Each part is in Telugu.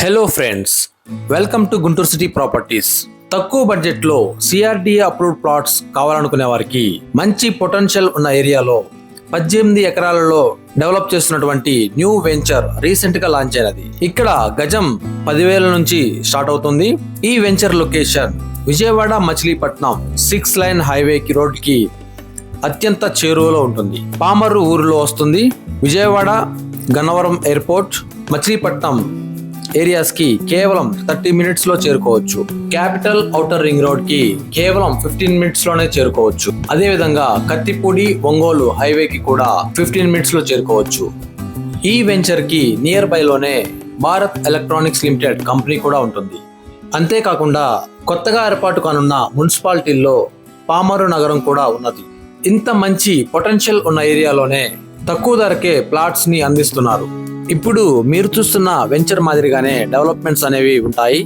Hello friends welcome to Guntur city properties తక్కువ బడ్జెట్లో సిఆర్డిఏ అప్రూవ్డ్ ప్లాట్స్ కావాలనుకునే వారికి మంచి పొటెన్షియల్ ఉన్న ఏరియాలో పద్దెనిమిది ఎకరాలలో డెవలప్ చేస్తున్నటువంటి న్యూ వెంచర్ రీసెంట్గా లాంచ్ అయినది. ఇక్కడ గజం పదివేల నుంచి స్టార్ట్ అవుతుంది. ఈ venture location Vijayawada Machilipatnam six line హైవేకి రోడ్కి అత్యంత చేరువలో ఉంటుంది. పామర్రు ఊరిలో వస్తుంది. విజయవాడ గన్నవరం ఎయిర్పోర్ట్ మచిలీపట్నం ఏరియాస్కి కేవలం థర్టీ మినిట్స్లో చేరుకోవచ్చు. క్యాపిటల్ ఔటర్ రింగ్ రోడ్కి కేవలం ఫిఫ్టీన్ మినిట్స్లోనే చేరుకోవచ్చు. అదే విధంగా కత్తిపూడి ఒంగోలు హైవే కి కూడా ఫిఫ్టీన్ మినిట్స్లో చేరుకోవచ్చు. ఈ వెంచర్కి నియర్ బై లోనే భారత్ ఎలక్ట్రానిక్స్ లిమిటెడ్ కంపెనీ కూడా ఉంటుంది. అంతేకాకుండా కొత్తగా ఏర్పాటు కానున్న మున్సిపాలిటీల్లో పామరు నగరం కూడా ఉన్నది. ఇంత మంచి పొటెన్షియల్ ఉన్న ఏరియాలోనే తక్కువ ధరకే ప్లాట్స్ని అందిస్తున్నారు. ఇప్పుడు మీరు చూస్తున్న వెంచర్ మాదిరిగానే డెవలప్మెంట్స్ అనేవి ఉంటాయి.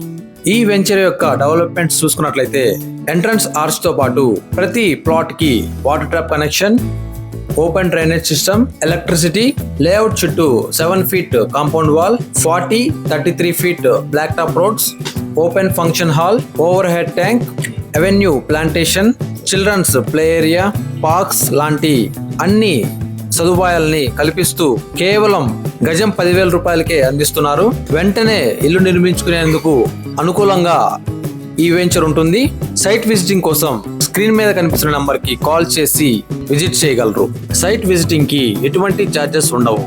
ఈ వెంచర్ యొక్క డెవలప్మెంట్స్ చూసుకున్నట్లయితే ఎంట్రన్స్ ఆర్చ్తో పాటు ప్రతి ప్లాట్కి water tap connection open drainage system electricity layout చుట్టూ seven feet compound wall forty thirty three feet black top roads open function hall overhead tank avenue plantation children's play area parks లాంటి అన్ని సదుపాయాల్ని కల్పిస్తూ కేవలం గజం పదివేల రూపాయలకే అందిస్తున్నారు. వెంటనే ఇల్లు నిర్మించుకునేందుకు అనుకూలంగా ఈ వెంచర్ ఉంటుంది. సైట్ విజిటింగ్ కోసం స్క్రీన్ మీద కనిపిస్తున్న నంబర్కి కాల్ చేసి విజిట్ చేయగలరు. సైట్ విజిటింగ్కి ఎటువంటి ఛార్జెస్ ఉండవు.